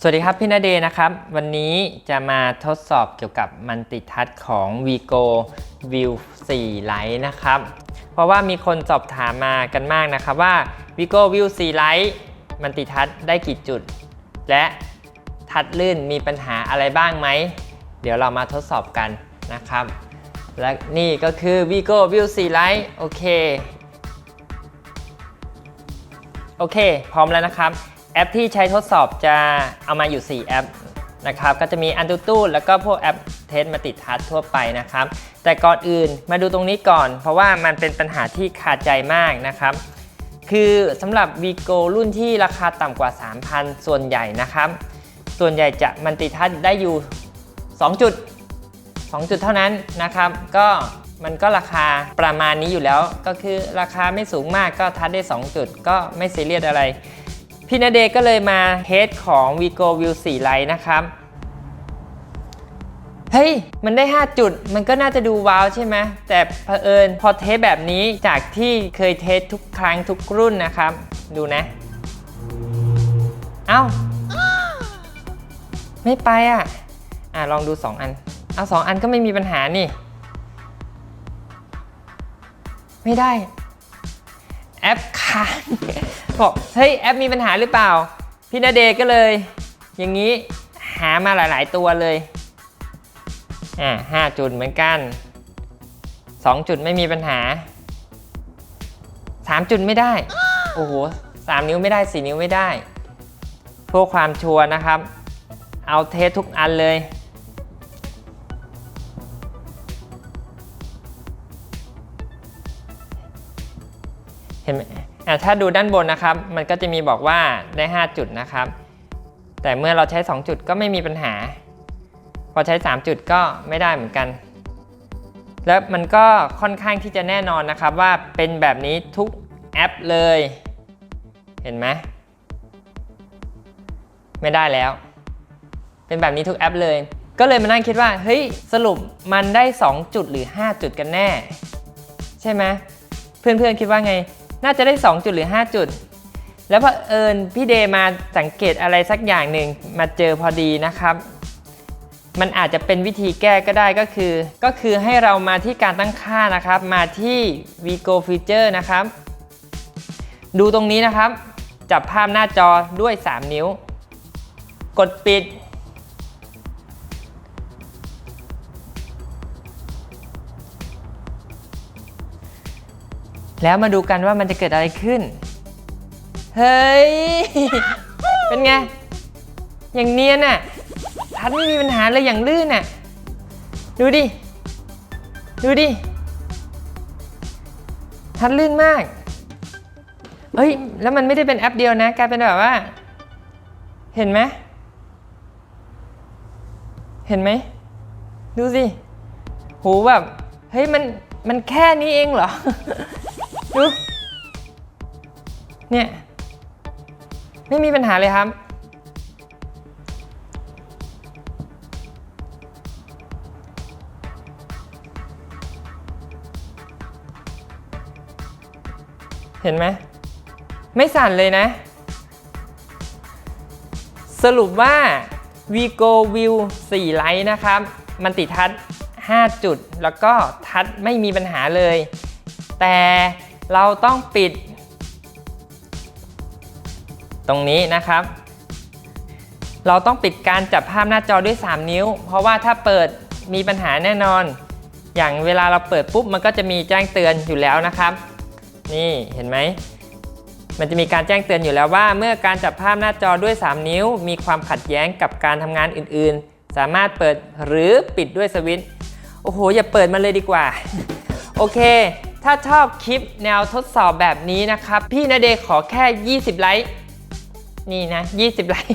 สวัสดีครับพี่นาเดนะครับ วันนี้จะมาทดสอบเกี่ยวกับมันติทัศน์ของ Vigo View 4 Lite นะครับ เพราะว่ามีคนสอบถามมากันมากนะครับว่า Vigo View 4 Lite มันติทัศน์ได้กี่จุด และทัดลื่นมีปัญหาอะไรบ้างไหม เดี๋ยวเรามาทดสอบกันนะครับ และนี่ก็คือ Vigo View 4 Lite โอเค โอเค พร้อมแล้วนะครับ แอปที่ใช้ทดสอบจะเอามาอยู่ 4 แอปนะครับ ก็จะมี a n t u t u แล้วก็พวกแอปเทสมาติดทัชทั่วไปนะครับ แต่ก่อนอื่นมาดูตรงนี้ก่อน เพราะว่ามันเป็นปัญหาที่ขาดใจมากนะครับ คือสำหรับ Vigo รุ่นที่ราคาต่ำกว่า 3,000 ส่วนใหญ่นะครับ ส่วนใหญ่จะมันติทัชได้อยู่ 2 จุด 2 จุดเท่านั้นนะครับ ก็มันก็ราคาประมาณนี้อยู่แล้ว ก็คือราคาไม่สูงมากก็ทัดได้ 2 จุด ก็ไม่ซีเรียสอะไร พี่นาเดก็เลยมาเทสของ Vigo View 4 Lite นะครับ เฮ้ย มันได้ 5 จุด มันก็น่าจะดูว้าวใช่ไหม แต่เผอิญพอเทสแบบนี้จากที่เคยเทสทุกครั้งทุกรุ่นนะครับ ดูนะ เอ้า ไม่ไปอะ อะ ลองดู 2 อัน เอา 2 อันก็ไม่มีปัญหานี่ ไม่ได้ แอปค้างบอกเฮ้ยแอปมีปัญหาหรือเปล่า พี่นาเดก็เลย อย่างนี้หามาหลาย ๆ ตัวเลยอ่าห้าจุดเหมือนกัน2จุดไม่มีปัญหา3จุดไม่ได้ โอ้โหสามนิ้วไม่ได้4นิ้วไม่ได้เพื่อความชัวร์นะครับ เอาเทสทุกอันเลย ห็นไหมอะถ้าดูด้านบนนะครับ มันก็จะมีบอกว่าได้ 5 จุดนะครับ แต่เมื่อเราใช้ 2 จุดก็ไม่มีปัญหา พอใช้ 3 จุดก็ไม่ได้เหมือนกัน แล้วมันก็ค่อนข้างที่จะแน่นอนนะครับว่าเป็นแบบนี้ทุกแอปเลย เห็นไหมไม่ได้แล้ว เป็นแบบนี้ทุกแอปเลย ก็เลยมานั่งคิดว่าเฮ้ยสรุปมันได้ 2 จุดหรือ 5 จุดกันแน่ ใช่ไหมเพื่อนๆคิดว่าไง น่าจะได้ 2 จุดหรือ 5 จุด แล้วพอเอิญพี่เดย์มาสังเกตอะไรสักอย่างหนึ่งมาเจอพอดีนะครับ มันอาจจะเป็นวิธีแก้ก็ได้ก็คือ ก็คือให้เรามาที่การตั้งค่านะครับ มาที่ Vigo Feature นะครับ ดูตรงนี้นะครับ จับภาพหน้าจอด้วย 3 นิ้ว กดปิด แล้วมาดูกันว่ามันจะเกิดอะไรขึ้น เฮ้ย เป็นไง อย่างเนียนน่ะทัดไม่มีปัญหาเลยอย่างลื่นน่ะ ดูดิ ดูดิ ทัดลื่นมากเฮ้ย แล้วมันไม่ได้เป็นแอปเดียวนะ กลายเป็นแบบว่า เห็นไหม เห็นไหม ดูสิ หูแบบ เฮ้ย มัน มันแค่นี้เองเหรอ ดู เนี่ย ไม่มีปัญหาเลยครับ เห็นไหม ไม่สั่นเลยนะ สรุปว่า Vigo View 4 Lite นะครับ มันติดทัช5 จุด แล้วก็ทัชไม่มีปัญหาเลย แต่ เราต้องปิด ตรงนี้นะครับ เราต้องปิดการจับภาพหน้าจอด้วย 3 นิ้ว เพราะว่าถ้าเปิดมีปัญหาแน่นอน อย่างเวลาเราเปิดปุ๊บมันก็จะมีแจ้งเตือนอยู่แล้วนะครับ นี่เห็นไหมมันจะมีการแจ้งเตือนอยู่แล้วว่า เมื่อการจับภาพหน้าจอด้วย 3 นิ้ว มีความขัดแย้งกับการทำงานอื่นๆ สามารถเปิดหรือปิดด้วยสวิตช์โอ้โห อย่าเปิดมาเลยดีกว่า โอเค ถ้าชอบคลิปแนวทดสอบแบบนี้นะครับ พี่นาเดย์ขอแค่ 20 ไลค์ นี่นะ 20 ไลค์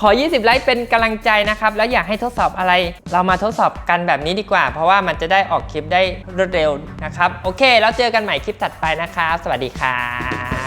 ขอ 20 ไลค์เป็นกำลังใจนะครับ แล้วอยากให้ทดสอบอะไร เรามาทดสอบกันแบบนี้ดีกว่า เพราะว่ามันจะได้ออกคลิปได้รวดเร็วนะครับ โอเค แล้วเจอกันใหม่คลิปถัดไปนะครับ สวัสดีครับ